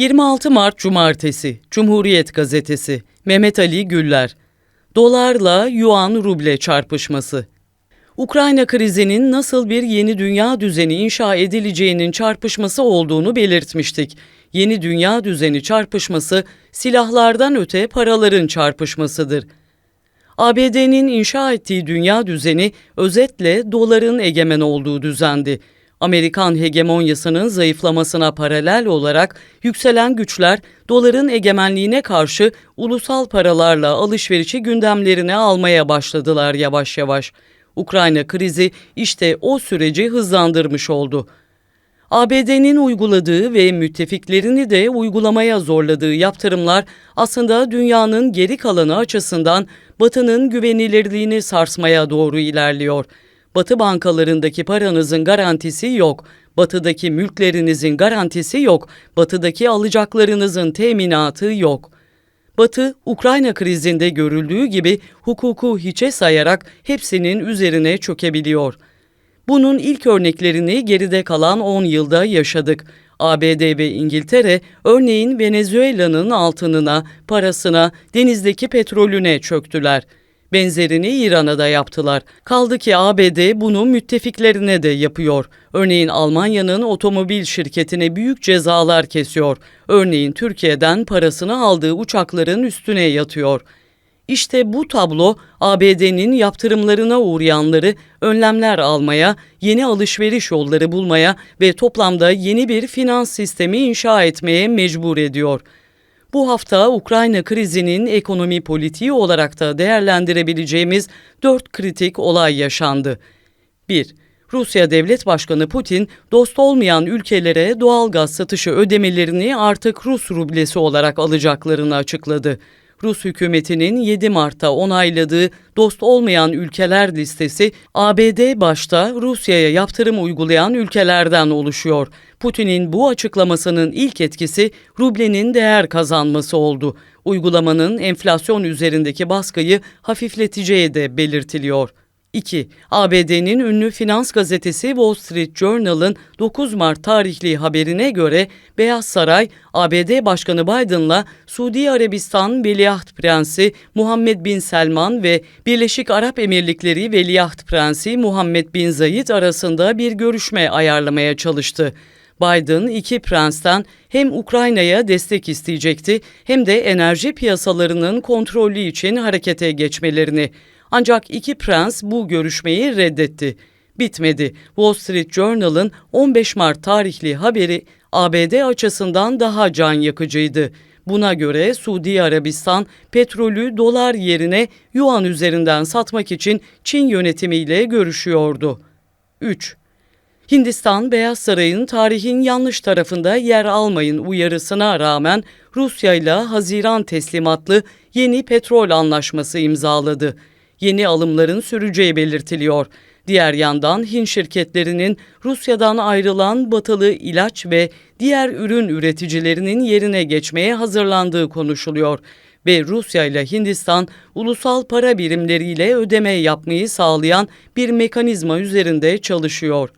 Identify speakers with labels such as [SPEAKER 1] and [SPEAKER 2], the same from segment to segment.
[SPEAKER 1] 26 Mart Cumartesi Cumhuriyet Gazetesi Mehmet Ali Güller Dolarla Yuan ruble çarpışması Ukrayna krizinin nasıl bir yeni dünya düzeni inşa edileceğinin çarpışması olduğunu belirtmiştik. Yeni dünya düzeni çarpışması silahlardan öte paraların çarpışmasıdır. ABD'nin inşa ettiği dünya düzeni özetle doların egemen olduğu düzendi. Amerikan hegemonyasının zayıflamasına paralel olarak yükselen güçler doların egemenliğine karşı ulusal paralarla alışverişi gündemlerine almaya başladılar yavaş yavaş. Ukrayna krizi işte o süreci hızlandırmış oldu. ABD'nin uyguladığı ve müttefiklerini de uygulamaya zorladığı yaptırımlar aslında dünyanın geri kalanı açısından Batı'nın güvenilirliğini sarsmaya doğru ilerliyor. Batı bankalarındaki paranızın garantisi yok. Batı'daki mülklerinizin garantisi yok. Batı'daki alacaklarınızın teminatı yok. Batı, Ukrayna krizinde görüldüğü gibi hukuku hiçe sayarak hepsinin üzerine çökebiliyor. Bunun ilk örneklerini geride kalan 10 yılda yaşadık. ABD ve İngiltere örneğin Venezuela'nın altınına, parasına, denizdeki petrolüne çöktüler. Benzerini İran'a da yaptılar. Kaldı ki ABD bunu müttefiklerine de yapıyor. Örneğin Almanya'nın otomobil şirketine büyük cezalar kesiyor. Örneğin Türkiye'den parasını aldığı uçakların üstüne yatıyor. İşte bu tablo ABD'nin yaptırımlarına uğrayanları önlemler almaya, yeni alışveriş yolları bulmaya ve toplamda yeni bir finans sistemi inşa etmeye mecbur ediyor. Bu hafta Ukrayna krizinin ekonomi politiği olarak da değerlendirebileceğimiz dört kritik olay yaşandı. 1. Rusya Devlet Başkanı Putin, dost olmayan ülkelere doğal gaz satışı ödemelerini artık Rus rublesi olarak alacaklarını açıkladı. Rus hükümetinin 7 Mart'ta onayladığı dost olmayan ülkeler listesi ABD başta Rusya'ya yaptırım uygulayan ülkelerden oluşuyor. Putin'in bu açıklamasının ilk etkisi rublenin değer kazanması oldu. Uygulamanın enflasyon üzerindeki baskıyı hafifleteceği de belirtiliyor. 2. ABD'nin ünlü finans gazetesi Wall Street Journal'ın 9 Mart tarihli haberine göre Beyaz Saray, ABD Başkanı Biden'la Suudi Arabistan Veliaht Prensi Muhammed Bin Selman ve Birleşik Arap Emirlikleri Veliaht Prensi Muhammed Bin Zayed arasında bir görüşme ayarlamaya çalıştı. Biden iki prensten hem Ukrayna'ya destek isteyecekti hem de enerji piyasalarının kontrolü için harekete geçmelerini ancak iki prens bu görüşmeyi reddetti. Bitmedi. Wall Street Journal'ın 15 Mart tarihli haberi ABD açısından daha can yakıcıydı. Buna göre Suudi Arabistan petrolü dolar yerine yuan üzerinden satmak için Çin yönetimiyle görüşüyordu. 3. Hindistan Beyaz Saray'ın tarihin yanlış tarafında yer almayın uyarısına rağmen Rusya ile Haziran teslimatlı yeni petrol anlaşması imzaladı yeni alımların süreceği belirtiliyor. Diğer yandan Hint şirketlerinin Rusya'dan ayrılan batılı ilaç ve diğer ürün üreticilerinin yerine geçmeye hazırlandığı konuşuluyor ve Rusya ile Hindistan ulusal para birimleriyle ödeme yapmayı sağlayan bir mekanizma üzerinde çalışıyor.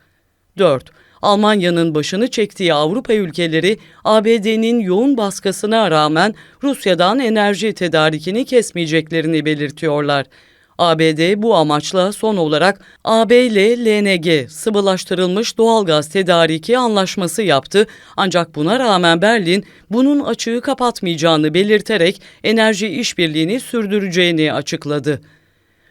[SPEAKER 1] 4. Almanya'nın başını çektiği Avrupa ülkeleri ABD'nin yoğun baskısına rağmen Rusya'dan enerji tedarikini kesmeyeceklerini belirtiyorlar. ABD bu amaçla son olarak AB ile LNG sıvılaştırılmış doğalgaz tedariki anlaşması yaptı. Ancak buna rağmen Berlin bunun açığı kapatmayacağını belirterek enerji işbirliğini sürdüreceğini açıkladı.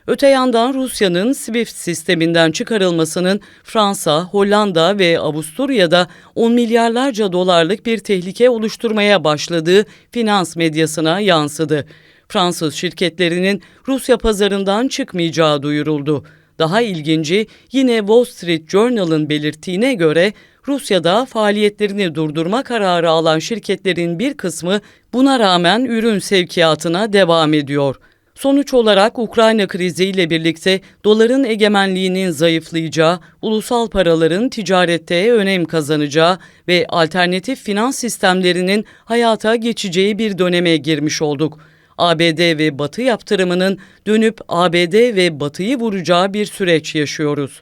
[SPEAKER 1] Öte yandan Rusya'nın SWIFT sisteminden çıkarılmasının Fransa, Hollanda ve Avusturya'da 10 milyarlarca dolarlık bir tehlike oluşturmaya başladığı finans medyasına yansıdı. Fransız şirketlerinin Rusya pazarından çıkmayacağı duyuruldu. Daha ilginci yine Wall Street Journal'ın belirttiğine göre Rusya'da faaliyetlerini durdurma kararı alan şirketlerin bir kısmı buna rağmen ürün sevkiyatına devam ediyor. Sonuç olarak Ukrayna kriziyle birlikte doların egemenliğinin zayıflayacağı, ulusal paraların ticarette önem kazanacağı ve alternatif finans sistemlerinin hayata geçeceği bir döneme girmiş olduk. ABD ve Batı yaptırımının dönüp ABD ve Batı'yı vuracağı bir süreç yaşıyoruz.